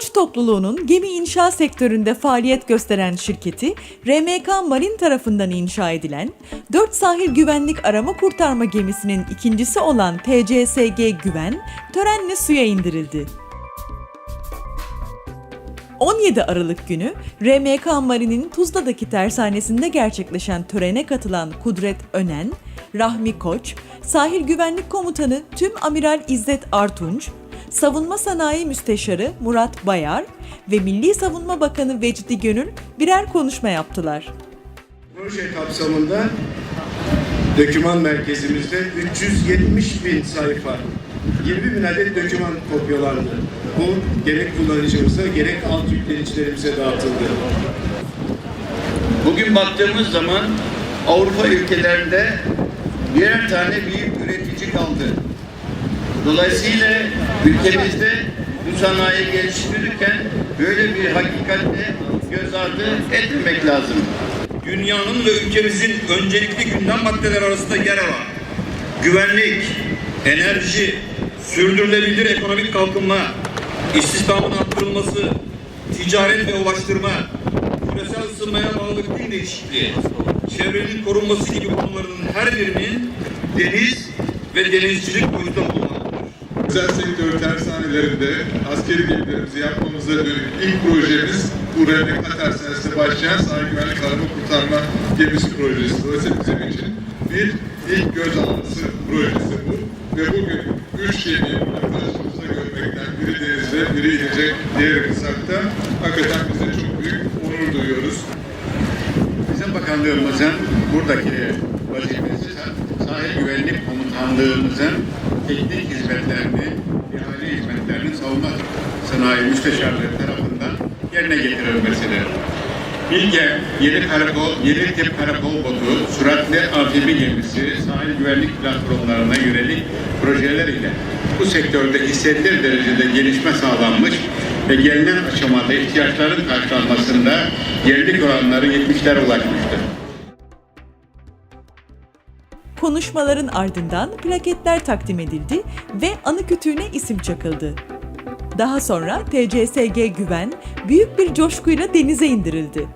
topluluğunun gemi inşa sektöründe faaliyet gösteren şirketi RMK Marin tarafından inşa edilen 4 sahil güvenlik arama kurtarma gemisinin ikincisi olan TCSG Güven törenle suya indirildi. 17 Aralık günü RMK Marin'in Tuzla'daki tersanesinde gerçekleşen törene katılan Kudret Önen, Rahmi Koç, Sahil Güvenlik Komutanı Tüm Amiral İzzet Artunç, Savunma Sanayi Müsteşarı Murat Bayar ve Milli Savunma Bakanı Vecdi Gönül birer konuşma yaptılar. Proje kapsamında döküman merkezimizde 370 bin sayfa, 20 bin adet döküman kopyalandı. Bu gerek kullanıcımıza gerek alt yüklenicilerimize dağıtıldı. Bugün baktığımız zaman Avrupa ülkelerinde birer tane büyük üretici kaldı. Dolayısıyla ülkemizde bu sanayi geliştirirken böyle bir hakikatle göz ardı etmemek lazım. dünyanın ve ülkemizin öncelikli gündem maddeleri arasında yer alan güvenlik, enerji, sürdürülebilir ekonomik kalkınma, istihdamın arttırılması, ticaret ve ulaştırma, küresel ısınmaya bağlı iklim değişikliği, çevrenin korunması gibi konuların her birinin deniz ve denizcilik boyutu bulunmaktadır. Özel sektör tersanelerinde askeri gemilerimizi yapmamıza dönük ilk projemiz bu RMK tersanesinde başlayan sahil güvenlik arama kurtarma gemisi projesi. Dolayısıyla bizim için bir ilk göz ağrısı projesi bu. Ve bugün üç gemiyi burada karşımızda görmekten biri denizde, biri inecek, diğeri kısakta hakikaten bize çok büyük onur duyuyoruz. Bizim bakanlığımızın buradaki vazifesi sahil güvenlik komutanlığımızın teknik hizmetlerini, ihale hizmetlerini savunma sanayi müsteşarlığı tarafından yerine getirilmesidir. Bilge yeni karakol, yeni tip karakol botu, süratli amfibi gemisi, sahil güvenlik platformlarına yönelik projeler ile bu sektörde hissedilir derecede gelişme sağlanmış ve gelinen aşamada ihtiyaçların karşılanmasında yerlik oranları 70'lere ulaşmıştır. Konuşmaların ardından plaketler takdim edildi ve anı kütüğüne isim çakıldı. Daha sonra TCSG Güven büyük bir coşkuyla denize indirildi.